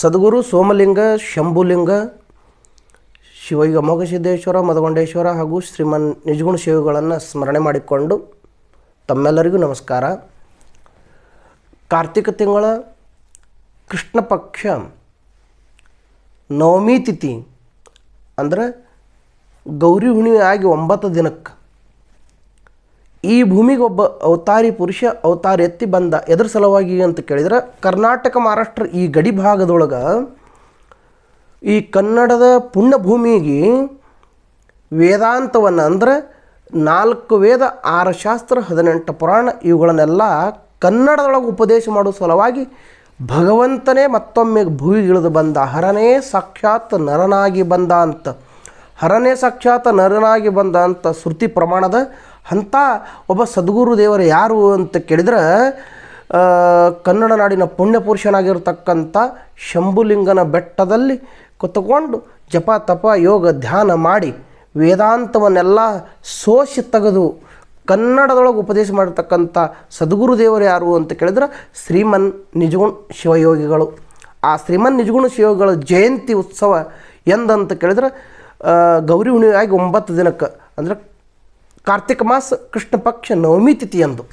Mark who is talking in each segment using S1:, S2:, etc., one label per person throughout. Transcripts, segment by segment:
S1: ಸದ್ಗುರು ಸೋಮಲಿಂಗ, ಶಂಭುಲಿಂಗ ಶಿವಯುಗ ಮೋಘಸಿದ್ದೇಶ್ವರ ಮದಗೊಂಡೇಶ್ವರ ಹಾಗೂ ಶ್ರೀಮನ್ ನಿಜಗುಣ ಶಿವಗಳನ್ನು ಸ್ಮರಣೆ ಮಾಡಿಕೊಂಡು ತಮ್ಮೆಲ್ಲರಿಗೂ ನಮಸ್ಕಾರ. ಕಾರ್ತಿಕ ತಿಂಗಳ ಕೃಷ್ಣ ಪಕ್ಷ ನವಮಿ ತಿಥಿ ಅಂದ್ರೆ ಗೌರಿ ಹುಣ್ಣಿಮೆ ಆಗಿ ಒಂಬತ್ತು ದಿನಕ್ಕೆ ಈ ಭೂಮಿಗೆ ಒಬ್ಬ ಅವತಾರಿ ಪುರುಷ ಅವತಾರ ಎತ್ತಿ ಬಂದ ಎದ್ರ ಸಲುವಾಗಿ ಅಂತ ಕೇಳಿದ್ರೆ ಕರ್ನಾಟಕ ಮಹಾರಾಷ್ಟ್ರ ಈ ಗಡಿ ಭಾಗದೊಳಗೆ ಈ ಕನ್ನಡದ ಪುಣ್ಯಭೂಮಿಗೆ ವೇದಾಂತವನ್ನು ಅಂದರೆ ನಾಲ್ಕು ವೇದ ಆರು ಶಾಸ್ತ್ರ ಹದಿನೆಂಟು ಪುರಾಣ ಇವುಗಳನ್ನೆಲ್ಲ ಕನ್ನಡದೊಳಗೆ ಉಪದೇಶ ಮಾಡೋ ಸಲುವಾಗಿ ಭಗವಂತನೇ ಮತ್ತೊಮ್ಮೆ ಭೂಮಿಗಿಳಿದು ಬಂದ ಹರನೇ ಸಾಕ್ಷಾತ್ ನರನಾಗಿ ಬಂದ ಅಂತ. ಹರನೇ ಸಾಕ್ಷಾತ್ ನರನಾಗಿ ಬಂದ ಅಂತ ಶ್ರುತಿ ಪ್ರಮಾಣದ ಅಂಥ ಒಬ್ಬ ಸದ್ಗುರು ದೇವರು ಯಾರು ಅಂತ ಕೇಳಿದ್ರೆ ಕನ್ನಡ ನಾಡಿನ ಪುಣ್ಯ ಪುರುಷನಾಗಿರ್ತಕ್ಕಂಥ ಶಂಭುಲಿಂಗನ ಬೆಟ್ಟದಲ್ಲಿ ಕುತ್ಕೊಂಡು ಜಪ ತಪ ಯೋಗ ಧ್ಯಾನ ಮಾಡಿ ವೇದಾಂತವನ್ನೆಲ್ಲ ಸೋಸಿ ತೆಗೆದು ಕನ್ನಡದೊಳಗೆ ಉಪದೇಶ ಮಾಡಿರ್ತಕ್ಕಂಥ ಸದ್ಗುರು ದೇವರು ಯಾರು ಅಂತ ಕೇಳಿದ್ರೆ ಶ್ರೀಮನ್ ನಿಜಗುಣ ಶಿವಯೋಗಿಗಳು. ಆ ಶ್ರೀಮನ್ ನಿಜಗುಣ ಶಿವಗಳ ಜಯಂತಿ ಉತ್ಸವ ಎಂದಂತ ಕೇಳಿದ್ರೆ ಗೌರಿ ಹುಣ್ಣಿಮೆಯಾಗಿ ಒಂಬತ್ತು ದಿನಕ್ಕೆ, ಅಂದರೆ ಕಾರ್ತಿಕ ಮಾಸ ಕೃಷ್ಣ ಪಕ್ಷ ನವಮಿ ತಿಥಿ ಎಂದು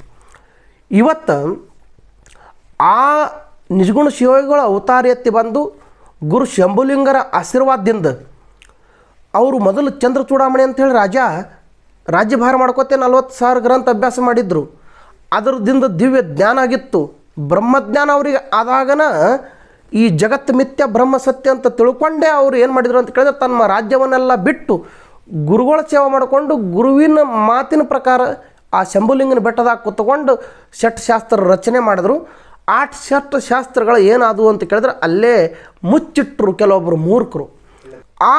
S1: ಇವತ್ತು ಆ ನಿಜಗುಣ ಶಿವಗಳ ಅವತಾರ ಎತ್ತಿ ಬಂದು ಗುರು ಶಂಭುಲಿಂಗರ ಆಶೀರ್ವಾದದಿಂದ ಅವರು ಮೊದಲು ಚಂದ್ರ ಚೂಡಾಮಣಿ ಅಂತೇಳಿ ರಾಜ ರಾಜ್ಯಭಾರ ಮಾಡ್ಕೋತೆ ನಲ್ವತ್ತು ಸಾವಿರ ಗ್ರಂಥ ಅಭ್ಯಾಸ ಮಾಡಿದ್ರು. ಅದರದಿಂದ ದಿವ್ಯ ಜ್ಞಾನ ಆಗಿತ್ತು. ಬ್ರಹ್ಮಜ್ಞಾನ ಅವರಿಗೆ ಆದಾಗನ ಈ ಜಗತ್ ಮಿಥ್ಯ ಬ್ರಹ್ಮ ಸತ್ಯ ಅಂತ ತಿಳ್ಕೊಂಡೇ ಅವರು ಏನು ಮಾಡಿದ್ರು ಅಂತ ಕೇಳಿದ್ರೆ ತಮ್ಮ ರಾಜ್ಯವನ್ನೆಲ್ಲ ಬಿಟ್ಟು ಗುರುಗಳ ಸೇವೆ ಮಾಡಿಕೊಂಡು ಗುರುವಿನ ಮಾತಿನ ಪ್ರಕಾರ ಆ ಶಂಭುಲಿಂಗನ ಬೆಟ್ಟದಾಗ ಕೂತ್ಕೊಂಡು ಷಟ್ ಶಾಸ್ತ್ರ ರಚನೆ ಮಾಡಿದ್ರು. ಆ ಷಟ್ ಶಾಸ್ತ್ರಗಳು ಏನಾದವು ಅಂತ ಕೇಳಿದ್ರೆ ಅಲ್ಲೇ ಮುಚ್ಚಿಟ್ಟರು ಕೆಲವೊಬ್ಬರು ಮೂರ್ಖರು. ಆ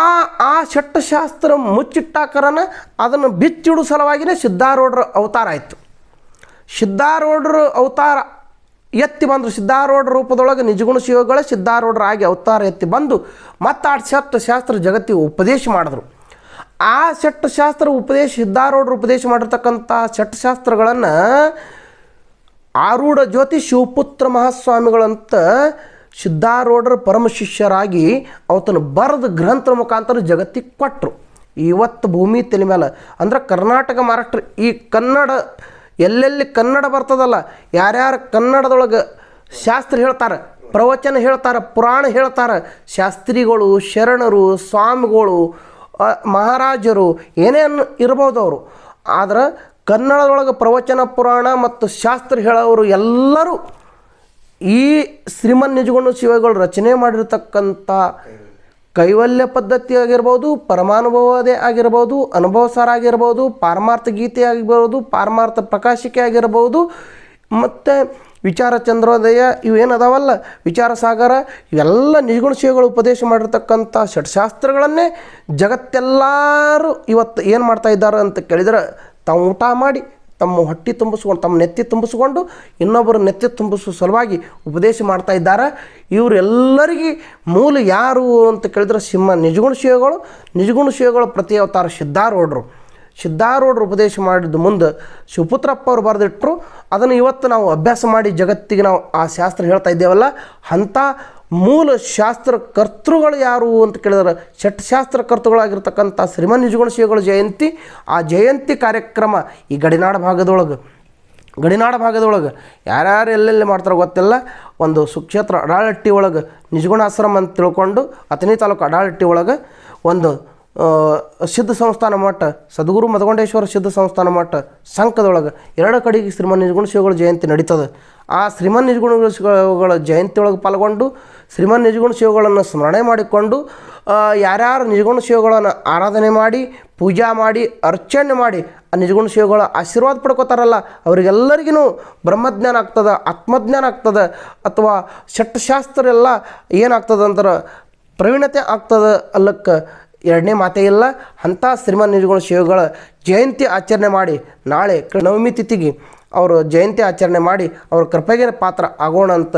S1: ಆ ಷಟ್ಟಶಾಸ್ತ್ರ ಮುಚ್ಚಿಟ್ಟಾಕರನ ಅದನ್ನು ಬಿಚ್ಚಿಡು ಸಲುವಾಗಿಯೇ ಸಿದ್ಧಾರೂಢರ ಅವತಾರ ಆಯಿತು. ಸಿದ್ಧಾರೂಢರ ಅವತಾರ ಎತ್ತಿ ಬಂದರು ಸಿದ್ಧಾರೂಢ ರೂಪದೊಳಗೆ ನಿಜಗುಣ ಶಿವಗಳ ಸಿದ್ಧಾರೂಢರಾಗಿ ಅವತಾರ ಎತ್ತಿ ಬಂದು ಮತ್ತು ಆ ಷಟ್ಟಶಾಸ್ತ್ರ ಜಗತ್ತಿಗೆ ಉಪದೇಶ ಮಾಡಿದ್ರು. ಆ ಷಟ್ಟಶಾಸ್ತ್ರ ಉಪದೇಶ, ಸಿದ್ಧಾರೂಢರು ಉಪದೇಶ ಮಾಡಿರ್ತಕ್ಕಂಥ ಷಟ್ಟಶಾಸ್ತ್ರಗಳನ್ನು ಆರೂಢ ಜ್ಯೋತಿ ಶಿವಪುತ್ರ ಮಹಾಸ್ವಾಮಿಗಳಂತ ಸಿದ್ಧಾರೂಢರ ಪರಮ ಶಿಷ್ಯರಾಗಿ ಅವತನ್ನು ಬರೆದ ಗ್ರಂಥರ ಮುಖಾಂತರ ಜಗತ್ತಿಗೆ ಕೊಟ್ಟರು ಇವತ್ತು ಭೂಮಿ ತಲೆ ಮೇಲೆ, ಅಂದ್ರೆ ಕರ್ನಾಟಕ ಮಹಾರಾಷ್ಟ್ರ, ಈ ಕನ್ನಡ ಎಲ್ಲೆಲ್ಲಿ ಕನ್ನಡ ಬರ್ತದಲ್ಲ, ಯಾರ್ಯಾರು ಕನ್ನಡದೊಳಗೆ ಶಾಸ್ತ್ರ ಹೇಳ್ತಾರೆ, ಪ್ರವಚನ ಹೇಳ್ತಾರೆ, ಪುರಾಣ ಹೇಳ್ತಾರೆ, ಶಾಸ್ತ್ರಿಗಳು, ಶರಣರು, ಸ್ವಾಮಿಗಳು ಮಹಾರಾಜರು ಏನೇನು ಇರ್ಬೋದು ಅವರು. ಆದ್ರೆ ಕನ್ನಡದೊಳಗೆ ಪ್ರವಚನ, ಪುರಾಣ ಮತ್ತು ಶಾಸ್ತ್ರ ಹೇಳೋರು ಎಲ್ಲರೂ ಈ ಶ್ರೀಮನ್ ನಿಜಗೊಂಡು ಶಿವಗಳು ರಚನೆ ಮಾಡಿರ್ತಕ್ಕಂಥ ಕೈವಲ್ಯ ಪದ್ಧತಿ ಆಗಿರ್ಬೋದು, ಪರಮಾನುಭವದೇ ಆಗಿರ್ಬೋದು ಅನುಭವ ಸಾರ ಆಗಿರ್ಬೋದು, ಪಾರಮಾರ್ಥ ಗೀತೆ ಆಗಿರ್ಬೋದು, ಪಾರಮಾರ್ಥ ಪ್ರಕಾಶಿಕೆ ಆಗಿರ್ಬೋದು, ಮತ್ತು ವಿಚಾರ ಚಂದ್ರೋದಯ ಇವೇನದಾವಲ್ಲ? ವಿಚಾರ ಸಾಗರ, ಇವೆಲ್ಲ ನಿಜಗುಣ ಶಿವಗಳು ಉಪದೇಶ ಮಾಡಿರ್ತಕ್ಕಂಥ ಷಟ್ಶಾಸ್ತ್ರಗಳನ್ನೇ ಜಗತ್ತೆಲ್ಲರೂ ಇವತ್ತು ಏನು ಮಾಡ್ತಾ ಇದ್ದಾರೆ ಅಂತ ಕೇಳಿದ್ರೆ ತಾವು ಊಟ ಮಾಡಿ. ತಮ್ಮ ಹೊಟ್ಟೆ ತುಂಬಿಸ್ಕೊಂಡು, ತಮ್ಮ ನೆತ್ತಿ ತುಂಬಿಸ್ಕೊಂಡು ಇನ್ನೊಬ್ಬರು ನೆತ್ತಿ ತುಂಬಿಸುವ ಸಲುವಾಗಿ ಉಪದೇಶ ಮಾಡ್ತಾ ಇದ್ದಾರೆ. ಇವರೆಲ್ಲರಿಗೆ ಮೂಲ ಯಾರು ಅಂತ ಕೇಳಿದ್ರೆ ಸಿಂಹ, ನಿಜಗುಣ ಶಿವಗಳು ನಿಜಗುಣ ಶಿವಗಳು ಪ್ರತಿ ಅವತಾರ ಸಿದ್ಧಾರೂಢರು. ಸಿದ್ಧಾರೂಢರು ಉಪದೇಶ ಮಾಡಿದ ಮುಂದೆ ಶಿವಪುತ್ರಪ್ಪ ಅವರು ಬರೆದಿಟ್ಟರು ಅದನ್ನು ಇವತ್ತು ನಾವು ಅಭ್ಯಾಸ ಮಾಡಿ ಜಗತ್ತಿಗೆ ನಾವು ಆ ಶಾಸ್ತ್ರ ಹೇಳ್ತಾ ಇದ್ದೇವಲ್ಲ ಅಂಥ ಮೂಲ ಶಾಸ್ತ್ರ ಕರ್ತೃಗಳು ಯಾರು ಅಂತ ಕೇಳಿದ್ರೆ ಷಟ್ ಶಾಸ್ತ್ರ ಕರ್ತೃಗಳಾಗಿರ್ತಕ್ಕಂಥ ಶ್ರೀಮನ್ ನಿಜಗುಣ ಶಿವಗಳ ಜಯಂತಿ, ಆ ಜಯಂತಿ ಕಾರ್ಯಕ್ರಮ ಈ ಗಡಿನಾಡ ಭಾಗದೊಳಗೆ ಗಡಿನಾಡ ಭಾಗದೊಳಗೆ ಯಾರ್ಯಾರು ಎಲ್ಲೆಲ್ಲಿ ಮಾಡ್ತಾರೋ ಗೊತ್ತಿಲ್ಲ. ಒಂದು ಸುಕ್ಷೇತ್ರ ಅಡಾಳಟ್ಟಿ ಒಳಗೆ ನಿಜಗುಣಾಶ್ರಮ ಅಂತ ತಿಳ್ಕೊಂಡು ಅತನಿ ತಾಲೂಕು ಅಡಾಳಟ್ಟಿ ಒಳಗೆ ಒಂದು ಸಿದ್ಧ ಸಂಸ್ಥಾನ ಮಠ, ಸದ್ಗುರು ಮದಗೊಂಡೇಶ್ವರ ಸಿದ್ಧ ಸಂಸ್ಥಾನ ಮಠ ಸಂಕದೊಳಗೆ ಎರಡು ಕಡೆಗೆ ಶ್ರೀಮನ್ ನಿಜಗುಣ ಶಿವಗಳ ಜಯಂತಿ ನಡೀತದೆ. ಆ ಶ್ರೀಮನ್ ನಿಜಗುಣ ಶಿವಗಳ ಜಯಂತಿ ಒಳಗೆ ಪಾಲ್ಗೊಂಡು ಶ್ರೀಮನ್ ನಿಜಗುಣ ಶಿವಗಳನ್ನು ಸ್ಮರಣೆ ಮಾಡಿಕೊಂಡು ಯಾರ್ಯಾರು ನಿಜಗುಣ ಶಿವಗಳನ್ನು ಆರಾಧನೆ ಮಾಡಿ, ಪೂಜಾ ಮಾಡಿ, ಅರ್ಚನೆ ಮಾಡಿ, ಆ ನಿಜಗುಣ ಶಿವಗಳ ಆಶೀರ್ವಾದ ಪಡ್ಕೋತಾರಲ್ಲ ಅವರಿಗೆಲ್ಲರಿಗೂ ಬ್ರಹ್ಮಜ್ಞಾನ ಆಗ್ತದೆ, ಆತ್ಮಜ್ಞಾನ ಆಗ್ತದೆ, ಅಥವಾ ಷಟ್ಶಾಸ್ತ್ರ ಎಲ್ಲ ಏನಾಗ್ತದೆ ಅಂದ್ರೆ ಪ್ರವೀಣತೆ ಆಗ್ತದೆ ಅಲ್ಲಕ್ಕೆ ಎರಡನೇ ಮಾತೇ ಇಲ್ಲ. ಅಂಥ ಶ್ರೀಮನ್ ನಿಜಗುಣ ಶಿವಗಳ ಜಯಂತಿ ಆಚರಣೆ ಮಾಡಿ ನಾಳೆ ನವಮಿ ತಿಥಿಗೆ ಅವರು ಜಯಂತಿ ಆಚರಣೆ ಮಾಡಿ ಅವ್ರ ಕೃಪೆಗೆ ಪಾತ್ರ ಆಗೋಣ ಅಂತ